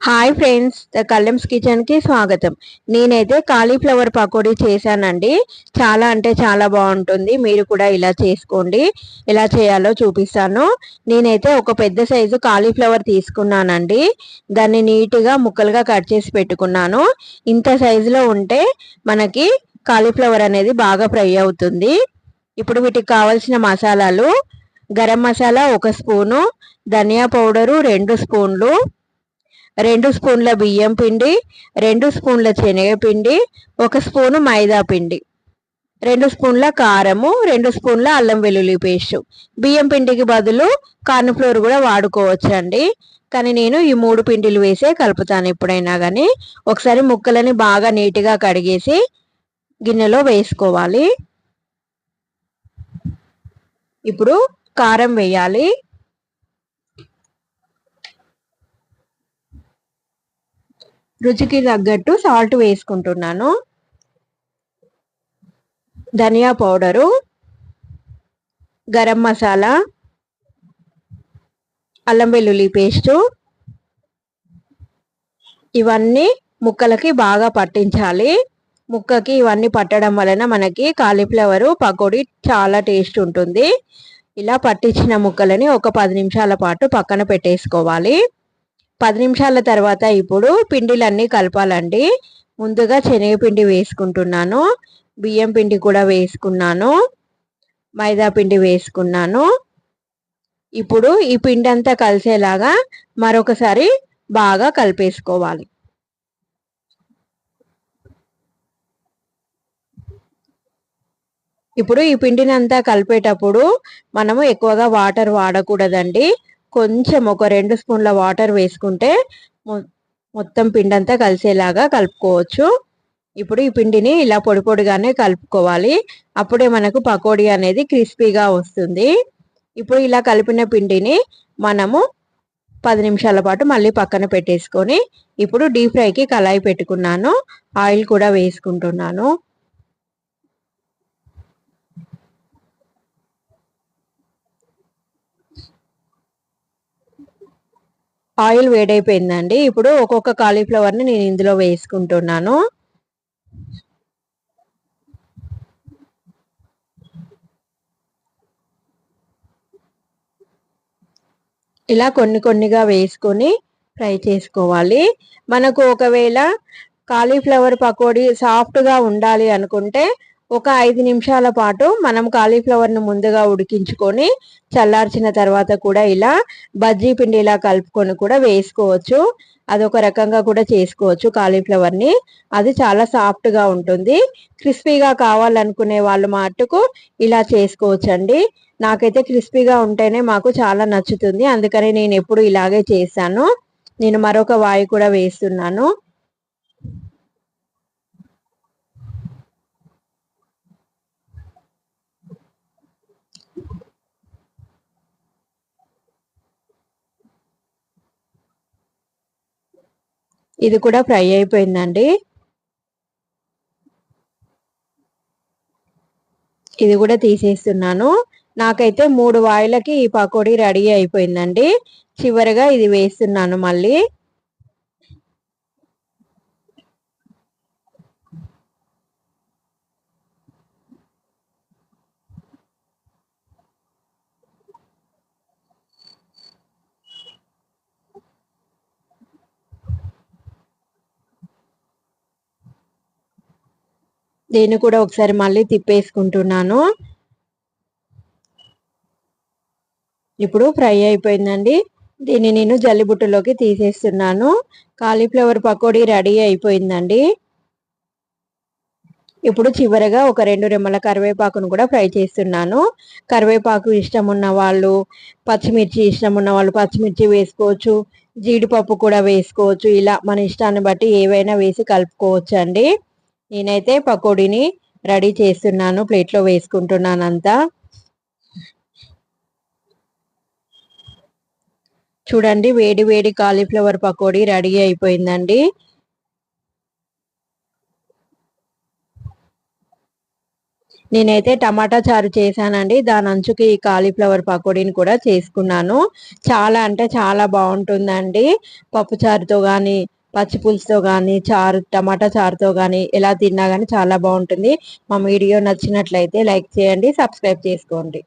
Hi friends the కల్లెమ్స్ కిచెన్కి స్వాగతం. నేనైతే కాలీఫ్లవర్ పకోడీ చేశానండి. చాలా అంటే చాలా బాగుంటుంది. మీరు కూడా ఇలా చేసుకోండి. ఎలా చేయాలో చూపిస్తాను. నేనైతే ఒక పెద్ద సైజు కాలీఫ్లవర్ తీసుకున్నానండి. దాన్ని నీట్గా ముక్కలుగా కట్ చేసి పెట్టుకున్నాను. ఇంత సైజులో ఉంటే మనకి కాలీఫ్లవర్ అనేది బాగా ఫ్రై అవుతుంది. ఇప్పుడు వీటికి కావాల్సిన మసాలాలు గరం మసాలా ఒక స్పూను ధనియా పౌడరు రెండు స్పూన్లు రెండు స్పూన్ల బియ్యం పిండి రెండు స్పూన్ల శనగపిండి ఒక స్పూను మైదా పిండి రెండు స్పూన్ల కారము రెండు స్పూన్ల అల్లం వెల్లుల్లి పేస్ట్. బియ్యం పిండికి బదులు కార్న్ఫ్లోర్ కూడా వాడుకోవచ్చు అండి కానీ నేను ఈ మూడు పిండిలు వేసే కలుపుతాను ఎప్పుడైనా కానీ ఒకసారి ముక్కలని బాగా నీట్గా కడిగేసి గిన్నెలో వేసుకోవాలి. ఇప్పుడు కారం వేయాలి. రుచికి తగ్గట్టు సాల్ట్ వేసుకుంటున్నాను. ధనియా పౌడరు గరం మసాలా అల్లం వెల్లుల్లి పేస్టు ఇవన్నీ ముక్కలకి బాగా పట్టించాలి. ముక్కకి ఇవన్నీ పట్టడం వలన మనకి కాలీఫ్లవర్ పకోడీ చాలా టేస్ట్ ఉంటుంది. ఇలా పట్టించిన ముక్కలని ఒక పది నిమిషాల పాటు పక్కన పెట్టేసుకోవాలి. పది నిమిషాల తర్వాత ఇప్పుడు పిండిలన్నీ కలపాలండి. ముందుగా శనగపిండి వేసుకుంటున్నాను. బియ్యం పిండి కూడా వేసుకున్నాను. మైదా పిండి వేసుకున్నాను. ఇప్పుడు ఈ పిండి అంతా కలిసేలాగా మరొకసారి బాగా కలిపేసుకోవాలి. ఇప్పుడు ఈ పిండిని అంతా కలిపేటప్పుడు మనము ఎక్కువగా వాటర్ వాడకూడదండి. కొంచెం ఒక రెండు స్పూన్ల వాటర్ వేసుకుంటే మొత్తం పిండి అంతా కలిసేలాగా కలుపుకోవచ్చు. ఇప్పుడు ఈ పిండిని ఇలా పొడి పొడిగానే కలుపుకోవాలి. అప్పుడే మనకు పకోడీ అనేది క్రిస్పీగా వస్తుంది. ఇప్పుడు ఇలా కలిపిన పిండిని మనము పది నిమిషాల పాటు మళ్ళీ పక్కన పెట్టేసుకొని ఇప్పుడు డీప్ ఫ్రైకి కళాయి పెట్టుకున్నాను. ఆయిల్ కూడా వేసుకుంటున్నాను. ఆయిల్ వేడైపోయిందండి. ఇప్పుడు ఒక్కొక్క కాలీఫ్లవర్ని నేను ఇందులో వేసుకుంటున్నాను. ఇలా కొన్ని కొన్నిగా వేసుకొని ఫ్రై చేసుకోవాలి. మనకు ఒకవేళ కాలీఫ్లవర్ పకోడీ సాఫ్ట్గా ఉండాలి అనుకుంటే ఒక ఐదు నిమిషాల పాటు మనం కాలీఫ్లవర్ను ముందుగా ఉడికించుకొని చల్లార్చిన తర్వాత కూడా ఇలా బజ్జీ పిండి ఇలా కలుపుకొని కూడా వేసుకోవచ్చు. అదొక రకంగా కూడా చేసుకోవచ్చు కాలీఫ్లవర్ని అది చాలా సాఫ్ట్గా ఉంటుంది. క్రిస్పీగా కావాలనుకునే వాళ్ళు మటుకు ఇలా చేసుకోవచ్చు అండి నాకైతే క్రిస్పీగా ఉంటేనే మాకు చాలా నచ్చుతుంది. అందుకని నేను ఎప్పుడు ఇలాగే చేశాను. నేను మరొక వాయి కూడా వేస్తున్నాను. ఇది కూడా ఫ్రై అయిపోయిందండి. ఇది కూడా తీసేస్తున్నాను. నాకైతే మూడు వాయిలకి ఈ పకోడీ రెడీ అయిపోయిందండి. చివరిగా ఇది వేస్తున్నాను మళ్ళీ. దీన్ని కూడా ఒకసారి మళ్ళీ తిప్పేసుకుంటున్నాను. ఇప్పుడు ఫ్రై అయిపోయిందండి. దీన్ని నేను జల్లిబుట్టలోకి తీసేస్తున్నాను. కాలీఫ్లవర్ పకోడీ రెడీ అయిపోయిందండి. ఇప్పుడు చివరగా ఒక రెండు రెమ్మల కరివేపాకును కూడా ఫ్రై చేస్తున్నాను. కరివేపాకు ఇష్టం ఉన్న వాళ్ళు పచ్చిమిర్చి ఇష్టం ఉన్న వాళ్ళు పచ్చిమిర్చి వేసుకోవచ్చు జీడిపప్పు కూడా వేసుకోవచ్చు. ఇలా మన ఇష్టాన్ని బట్టి ఏవైనా వేసి కలుపుకోవచ్చు అండి నేనైతే పకోడీని రెడీ చేస్తున్నాను ప్లేట్లో వేసుకుంటున్నాను అంతా చూడండి వేడి వేడి కాలీఫ్లవర్ పకోడీ రెడీ అయిపోయిందండి. నేనైతే టమాటా చారు చేశానండి. దాని అంచుకి ఈ కాలీఫ్లవర్ పకోడీని కూడా చేసుకున్నాను. చాలా అంటే చాలా బాగుంటుందండి. పప్పు చారుతో కానీ పచ్చి పులుసుతో కానీ చారు టమాటా చారుతో కానీ ఎలా తిన్నా కానీ చాలా బాగుంటుంది. మా వీడియో నచ్చినట్లయితే లైక్ చేయండి సబ్స్క్రైబ్ చేసుకోండి.